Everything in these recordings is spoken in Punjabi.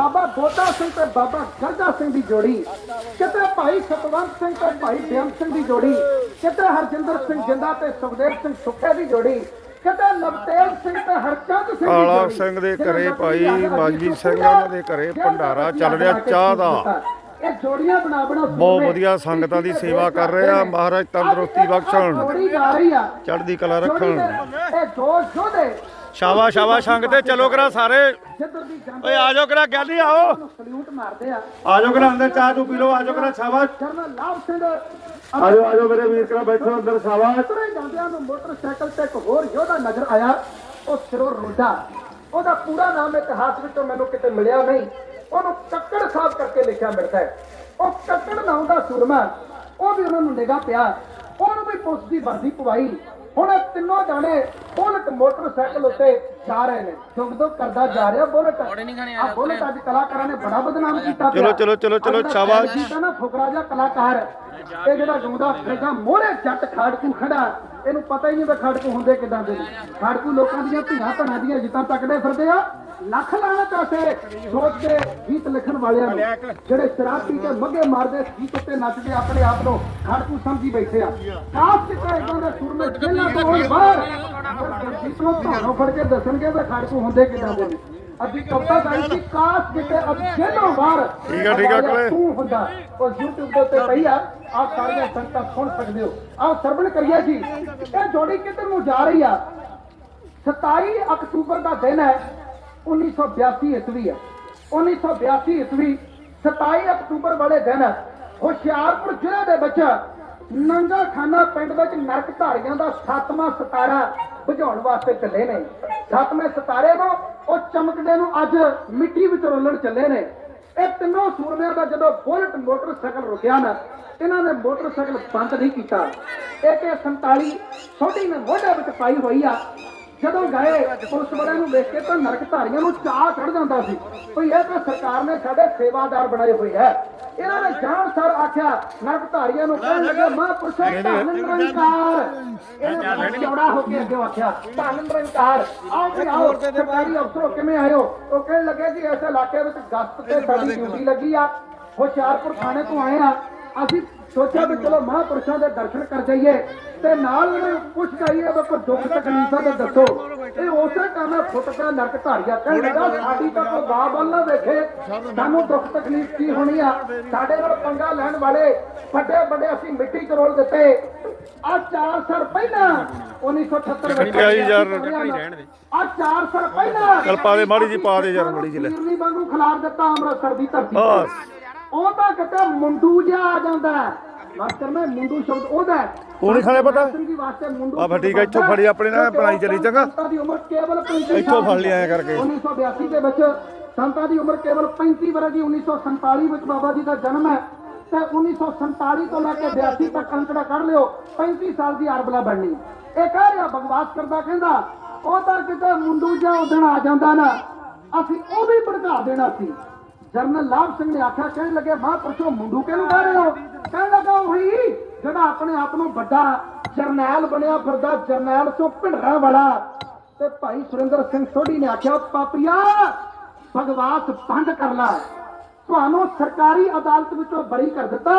ਬਾਬਾ ਬੋਤਾ ਸਿੰਘ ਤੇ ਬਾਬਾ ਗਰਜਾ ਸਿੰਘ ਦੀ ਜੋੜੀ ਕਿਤੇ ਭਾਈ ਸਤਵੰਤ ਸਿੰਘ ਤੇ ਭਾਈ ਬੇਅੰਤ ਸਿੰਘ ਦੀ ਜੋੜੀ ਕਿਤੇ ਹਰਜਿੰਦਰ ਸਿੰਘ ਜਿੰਦਾ ਤੇ ਸੁਖਦੇਵ ਸਿੰਘ ਸੁੱਖੇ ਦੀ ਜੋੜੀ ਕਿਤੇ ਲਵਤੇਜ ਸਿੰਘ ਤੇ ਹਰਚੰਦ ਸਿੰਘ ਜੋੜੀ। ਸਿੰਘ ਦੇ ਘਰੇ ਭਾਈ ਅਸੀਂ ਸਿੰਘ ਉਹਨਾਂ ਦੇ ਘਰੇ ਭੰਡਾਰਾ ਚੱਲ ਰਿਹਾ ਚਾਹ ਦਾ। ਇਹ ਜੋੜੀਆਂ ਬਣਾ ਬਣਾ ਬਹੁਤ ਵਧੀਆ ਸੰਗਤਾਂ ਦੀ ਸੇਵਾ ਕਰ ਰਹੇ ਆ ਮਹਾਰਾਜ ਤੰਦਰੁਸਤੀ ਬਖਸ਼ਣ। ਚੜ੍ਹਦੀ ਕਲਾ ਰੱਖਣ। ਇਹ ਦੋ। ਯੋਧੇ ਸ਼ਾਬਾਸ਼ ਸ਼ਾਬਾਸ਼ ਸੰਗਤੇ ਚਲੋ ਕਰਾ ਸਾਰੇ। ਓਏ ਆ ਜਾਓ ਕਰਾ ਗਿਆਨੀ ਆਓ। ਸਲੂਟ ਮਾਰਦੇ ਆ। ਆ ਜਾਓ ਕਰਾ ਅੰਦਰ ਚਾਹ ਤੂੰ ਪੀ ਲਓ ਆ ਜਾਓ ਕਰਾ ਸ਼ਾਬਾਸ਼। ਜਰਨਲ ਲਾਭ ਸਿੰਘ। ਆ ਜਾਓ ਆ ਜਾਓ ਮੇਰੇ ਵੀਰ ਕਰਾ ਬੈਠੋ ਅੰਦਰ ਸ਼ਾਬਾਸ਼। ਤੁਰੇ ਜਾਂਦਿਆਂ ਨੂੰ ਮੋਟਰਸਾਈਕਲ ਤੇ ਇੱਕ ਹੋਰ ਯੋਧਾ ਨਜ਼ਰ ਆਇਆ। ਉਹ ਸਿਰੋਂ ਰੋਡਾ ਉਹਦਾ ਪੂਰਾ ਨਾਮ ਇਤਿਹਾਸ ਵਿੱਚੋਂ ਮੈਨੂੰ ਕਿਤੇ ਮਿਲਿਆ ਨਹੀਂ। ਉਹਨੂੰ ਕੱਕੜ ਸਾਹਿਬ ਕਰਕੇ ਲਿਖਿਆ ਮਿਲਦਾ ਹੈ। ਉਹ ਕੱਕੜ ਨਾਮ ਦਾ ਸੁਰਮਾ। ਉਹ ਵੀ ਉਹਨਾਂ ਨੂੰ ਨਿਗਾਹ ਪਿਆ। ਉਹਨੂੰ ਵੀ ਪੁਲਿਸ ਦੀ ਵਰਦੀ ਪਵਾਈ। ਹੁਣ ਇਹ ਤਿੰਨੋਂ ਜਾਣੇ ਬੁਲਟ ਮੋਟਰਸਾਈਕਲ ਉੱਤੇ ਜਾ ਰਹੇ ਨੇ। ਦੁੱਖ ਦੁੱਖ ਕਰਦਾ ਜਾ ਰਿਹਾ ਬੁਲਟ। ਆ ਬੁਲਟ ਅੱਜ ਕਲਾਕਾਰਾਂ ਨੇ ਬੜਾ ਬਦਨਾਮ ਕੀਤਾ ਚਲੋ, ਚਲੋ, ਚਲੋ, ਚਲੋ, ਸ਼ਾਬਾਸ਼। ਨਾ ਫੁਕਰਾ ਜਿਹਾ ਕਲਾਕਾਰ। ਇਹ ਜਿਹੜਾ ਗਾਉਂਦਾ ਫਿਰਦਾ ਮੋਹਰੇ ਜੱਟ ਖਾੜਕੂ ਖੜਾ। ਇਹਨੂੰ ਪਤਾ ਹੀ ਨਹੀਂ ਵੀ ਖਾੜਕੂ ਹੁੰਦੇ ਕਿਦਾਂ ਦੇ ਨੇ। ਖਾੜਕੂ ਲੋਕਾਂ ਦੀਆਂ ਧੀਆਂ ਧਣਾ ਦੀਆਂ ਜਿੱਤਾਂ ਤੱਕਦੇ ਫਿਰਦੇ ਆ। ਲੱਖ ਲਾਣਾ ਚਾਸੇ ਸੋਚ ਕੇ ਗੀਤ ਲਿਖਣ ਵਾਲਿਆਂ ਨੂੰ ਜਿਹੜੇ ਸ਼ਰਾਬ ਪੀ ਕੇ ਮੱਗੇ ਮਾਰਦੇ ਗੀਤ ਉੱਤੇ ਨੱਚਦੇ ਆਪਣੇ ਆਪ ਨੂੰ ਖਾੜਕੂ ਸਮਝੀ ਬੈਠੇ ਆ। ਕਾਸ ਕਿਤੇ ਇਦਾਂ ਦੇ ਸੁਰ ਵਿੱਚ ਜੇਲਾਂ ਤੋਂ ਹੋਣ ਬਾਹਰ ਗੀਤ ਨੂੰ ਤੁਹਾਨੂੰ ਫੜ ਕੇ ਦੱਸਣਗੇ ਵੀ ਖਾੜਕੂ ਹੁੰਦੇ ਕਿਦਾਂ ਦੇ ਨੇ। ਅੱਧੀ ਕਵਤਾ ਗਾਈ ਸੀ ਕਾਸ ਕਿਤੇ ਅਬ ਜੇਲੋਂ ਬਾਹਰ ਠੀਕ ਆ, ਠੀਕ ਆ, ਅਗਲੇ। ਤੂੰ ਹੁੰਦਾ। ਉਹ YouTube ਦੇ ਉੱਤੇ ਪਈ ਆ ਆਪ ਸਾਰੀਆਂ ਸੰਗਤਾਂ ਸੁਣ ਸਕਦੇ ਹੋ। ਆਹ ਸਰਵਣ ਕਰੀਏ ਜੀ, ਇਹ ਜੋੜੀ ਕਿੱਧਰ ਨੂੰ ਜਾ ਰਹੀ ਆ? 27 ਅਕਤੂਬਰ ਦਾ ਦਿਨ ਹੈ 1982 ਈਸਵੀ ਹੈ। 1982 ਈਸਵੀ 27 ਅਕਤੂਬਰ ਵਾਲੇ ਦਿਨ ਹੁਸ਼ਿਆਰਪੁਰ ਜ਼ਿਲ੍ਹੇ ਦੇ ਵਿੱਚ ਨੰਗਾ ਖਾਨਾ ਪਿੰਡ ਵਿੱਚ ਨਰਕ ਧਾਰੀਆਂ ਦਾ ਸੱਤਵਾਂ ਸਤਾਰਾ ਬੁਝਾਉਣ ਵਾਸਤੇ ਚੱਲੇ ਨੇ। ਸੱਤਵੇਂ ਸਤਾਰੇ ਨੂੰ, ਉਹ ਚਮਕਦੇ ਨੂੰ ਅੱਜ ਮਿੱਟੀ ਵਿੱਚ ਰੋਲਣ ਚੱਲੇ ਨੇ। ਇਹ ਤਿੰਨੋਂ ਸੂਰਮਿਆਂ ਦਾ ਜਦੋਂ ਬੁਲਟ ਮੋਟਰਸਾਈਕਲ ਰੁਕਿਆ ਨਾ, ਇਹਨਾਂ ਨੇ ਮੋਟਰਸਾਈਕਲ ਬੰਦ ਨਹੀਂ ਕੀਤਾ। ਇੱਕ 47 ਛੋਟੀ ਨੇ ਮੋਢੇ ਵਿੱਚ ਪਾਈ ਹੋਈ ਆ। ਜਦੋਂ ਗਏ ਪੁਲਿਸ ਵਾਲਿਆਂ ਨੂੰ ਵੇਖ ਕੇ ਤਾਂ ਨਰਕ ਧਾਰੀਆਂ ਨੂੰ ਚਾਹ ਚੜ ਜਾਂਦਾ ਸੀ ਭਈ ਇਹ ਤਾਂ ਸਰਕਾਰ ਨੇ ਸਾਡੇ ਸੇਵਾਦਾਰ ਬਣਾਏ ਹੋਏ ਹੈ ਇਹਨਾਂ ਨੇ ਜਾਣ ਸਰ ਆਖਿਆ ਨਰਕ ਧਾਰੀਆਂ ਨੂੰ ਕਹਿਣ ਲੱਗੇ ਮਹਾਂਪੁਰਸ਼ੋ ਧੰਨ ਨਿਰੰਕਾਰ। ਇਹਨਾਂ ਨੇ ਚੌੜਾ ਹੋ ਕੇ ਅੱਗੇ ਆਖਿਆ ਧੰਨ ਨਿਰੰਕਾਰ। ਆਓ ਵੀ ਆਓ ਸਰਕਾਰੀ ਅਫਸਰੋ ਕਿਵੇਂ ਆਇਓ ਉਹ ਕਹਿਣ ਲੱਗੇ ਕਿ ਇਸ ਇਲਾਕੇ ਵਿੱਚ ਗਸਤ ਤੇ ਸਾਡੀ ਡਿਊਟੀ ਲੱਗੀ ਆ। ਹੁਸ਼ਿਆਰਪੁਰ ਥਾਣੇ ਤੋਂ ਆਏ ਆ। ਅਸੀਂ ਸੋਚਿਆ ਵੀ ਚਲੋ ਮਹਾਂਪੁਰਸ਼ਾਂ ਦੇ ਦਰਸ਼ਨ ਕਰ ਜਾਈਏ ਤੇ ਨਾਲ ਪੁੱਛ ਜਾਈਏ ਵੀ ਕੋਈ ਦੁੱਖ ਤਕਲੀਫਾਂ ਤੇ ਦੱਸੋ। ਇਹ ਉਸੇ ਕੰਮ ਫੁੱਟਦਾ ਨਰਕ ਧਾਰੀਆ ਕਹਿਣ ਲੱਗਾ ਸਾਡੀ ਤਾਂ ਕੋਈ ਬਾਹ ਵੱਲ ਨਾ ਵੇਖੇ। ਸਾਨੂੰ ਦੁੱਖ ਤਕਲੀਫ ਕੀ ਹੋਣੀ ਆ? ਸਾਡੇ ਨਾਲ ਪੰਗਾ ਲੈਣ ਵਾਲੇ ਵੱਡੇ ਵੱਡੇ ਅਸੀਂ ਮਿੱਟੀ ਚ ਰੋਲ ਦਿੱਤੇ। ਆ 4 ਸਾਲ ਪਹਿਲਾਂ 1978 ਵਿੱਚ। ਆ 4 ਸਾਲ ਪਹਿਲਾਂ ਚੱਲ ਪਾ ਦੇ ਮਾੜੀ ਜੀ ਪਾ ਦੇ ਯਾਰ ਮਾੜੀ ਜੀ ਲੈ। ਵਾਂਗੂ ਖਿਲਾਰ ਦਿੱਤਾ ਅੰਮ੍ਰਿਤਸਰ ਦੀ ਧਰਤੀ ਤੇ। ਬਸ। ਉਹ ਤਾਂ ਕਿਤੇ ਮੁੰਡੂ ਜਿਹਾ ਆ ਜਾਂਦਾ ਹੈ। ਮਾਸਟਰ ਮੈਂ ਮੁੰਡੂ ਸ਼ਬਦ ਉਹਦਾ। ਉਹ ਨਹੀਂ ਖਾਣੇ ਪਤਾ? ਜੀ ਆ ਫਿਰ ਠੀਕ ਹੈ, ਇੱਥੋਂ ਫੜੀ ਆਪਣੇ ਨਾਲ ਬਣਾਈ ਚੱਲੀ ਚੰਗਾ। ਸੰਤਾਂ ਦੀ ਉਮਰ ਕੇਵਲ 35 ਇੱਥੋਂ ਫੜ ਲਿਆ ਕਰਕੇ। 1982 ਦੇ ਵਿੱਚ ਸੰਤਾਂ ਦੀ ਉਮਰ ਕੇਵਲ 35 ਵਰ੍ਹੇ ਦੀ 1947 ਵਿੱਚ ਬਾਬਾ ਜੀ ਦਾ ਜਨਮ ਹੈ ਤੇ 1947 ਤੋਂ ਲੈ ਕੇ 82 ਤੱਕ ਅੰਕੜਾ ਕੱਢ ਲਿਓ 35 ਸਾਲ ਦੀ ਅਰਬਲਾ ਬਣਨੀ ਇਹ ਕਹਿ ਰਿਹਾ ਬਕਵਾਸ ਕਰਦਾ ਕਹਿੰਦਾ ਉਹ ਤਾਂ ਕਿਤੇ ਮੁੰਡੂ ਜਿਹਾ ਉਦਣ ਆ ਜਾਂਦਾ ਨਾ ਅਸੀਂ ਉਹ ਵੀ ਭੜਕਾ ਦੇਣਾ ਸੀ ਜਰਨਲ ਲਾਭ ਸਿੰਘ ਨੇ ਆਖਿਆ, ਕਹਿਣ ਲੱਗੇ ਮਹਾਂਪੁਰਸ਼ੋ ਮੁੰਡੂ ਕਿਹਨੂੰ ਕਹਿ ਰਹੇ ਹੋ? ਕਹਿਣ ਲੱਗਾ, ਉਹੀ, ਜਿਹੜਾ ਆਪਣੇ ਆਪ ਨੂੰ ਵੱਡਾ ਜਰਨੈਲ ਬਣਿਆ ਫਿਰਦਾ, ਜਰਨੈਲ ਤੋਂ ਭਿੰਡਰਾ ਵਾਲਾ। ਤੇ ਭਾਈ ਸੁਰਿੰਦਰ ਸਿੰਘ ਸੋਢੀ ਨੇ ਆਖਿਆ ਪਾਪੀਆ ਭਗਵਾਸ ਬੰਦ ਕਰ ਲਾ। ਤੁਹਾਨੂੰ ਸਰਕਾਰੀ ਅਦਾਲਤ ਵਿੱਚੋਂ ਬਰੀ ਕਰ ਦਿੱਤਾ,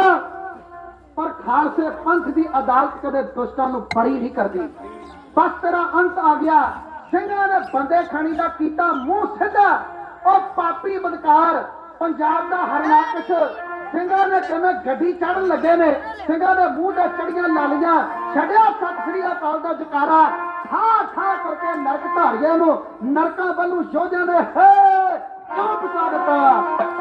ਪਰ ਖਾਲਸੇ ਪੰਥ ਦੀ ਅਦਾਲਤ ਕਦੇ ਦੁਸ਼ਟਾਂ ਨੂੰ ਬਰੀ ਨਹੀਂ ਕਰਦੀ। ਬਸ ਤੇਰਾ ਅੰਤ ਆ ਗਿਆ। ਸਿੰਘਾਂ ਨੇ ਬੰਦੇ ਖਾਣੀ ਦਾ ਕੀਤਾ ਮੂੰਹ ਸਿੱਧਾ। ਉਹ ਪਾਪੀ ਬਦਕਾਰ ਪੰਜਾਬ ਦਾ ਹਰਨਾਕਸ਼ ਸਿੰਘਾਂ ਨੇ ਕਿਵੇਂ ਗੱਡੀ ਚੜਨ ਲੱਗੇ ਨੇ? ਸਿੰਘਾਂ ਦੇ ਮੂੰਹ ਤੇ ਚੜੀਆਂ ਲਾਲੀਆਂ ਛੱਡਿਆ ਸਤਿ ਸ੍ਰੀ ਅਕਾਲ ਦਾ ਜਕਾਰਾ। ਠਾ ਠਾ ਕਰਕੇ ਨਰਕ ਧਾਰੀਆਂ ਨੂੰ ਨਰਕਾਂ ਵੱਲੋਂ ਯੋਧਿਆਂ ਨੇ ਹੈ, ਕਿਉਂ ਬਚਾ ਦਿੱਤਾ?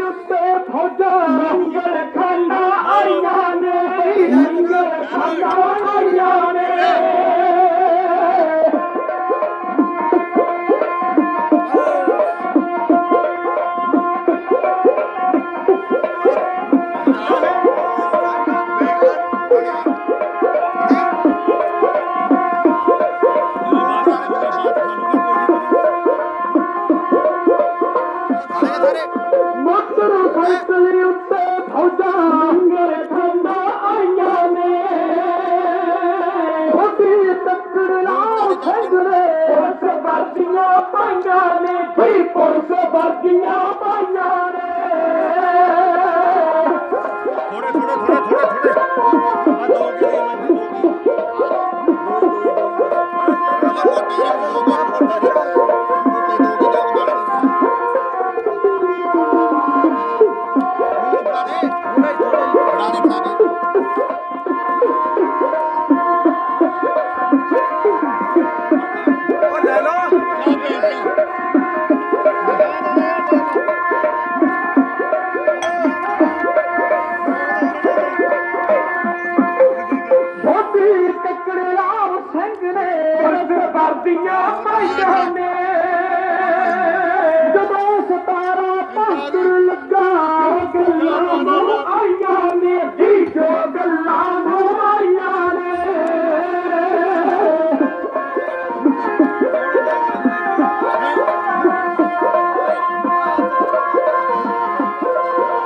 مترو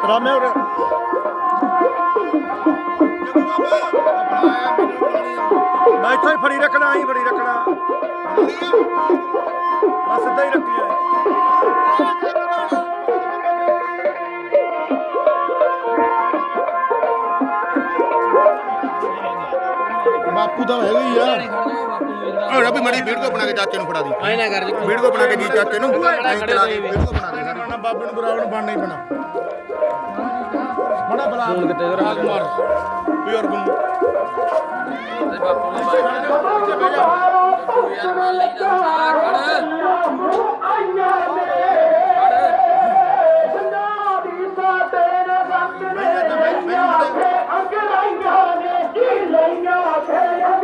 ਰਾਮੇ ਉਰੇ। ਮੈਂ ਇੱਥੋਂ ਫੜੀ ਰੱਖਣਾ ਆਈ ਫੜੀ ਰੱਖਣਾ। ਬਸ ਸਿੱਧਾ ਹੀ ਰੱਖੀ ਆ ਬਾਪੂ ਤਾਂ ਹੈਗਾ ਹੀ ਆ। ਓਏ ਰੱਬੀ ਮੜੀ ਵੀਡੀਓ ਬਣਾ ਕੇ ਚਾਚੇ ਨੂੰ ਫੜਾ ਦੀ। ਐ ਨਾ ਕਰ ਵੀਡੀਓ ਬਣਾ ਕੇ ਦੀ ਚਾਚੇ ਨੂੰ? ਐਂ ਚਲਾ ਦੇ ਵੀਡੀਓ ਬਣਾ ਦੇ ਨਾ ਬਾਬੇ ਨੂੰ ਬੁਲਾਉਣ ਬਣਨਾ ਹੀ ਬਣਾ ਬੜਾ ਬਲਾ। ਫੋਨ ਕਿਤੇ ਰਾਗ ਮਾਰ ਬਜ਼ੁਰਗ ਨੂੰ ਬਾਪੂ ਨੇ later.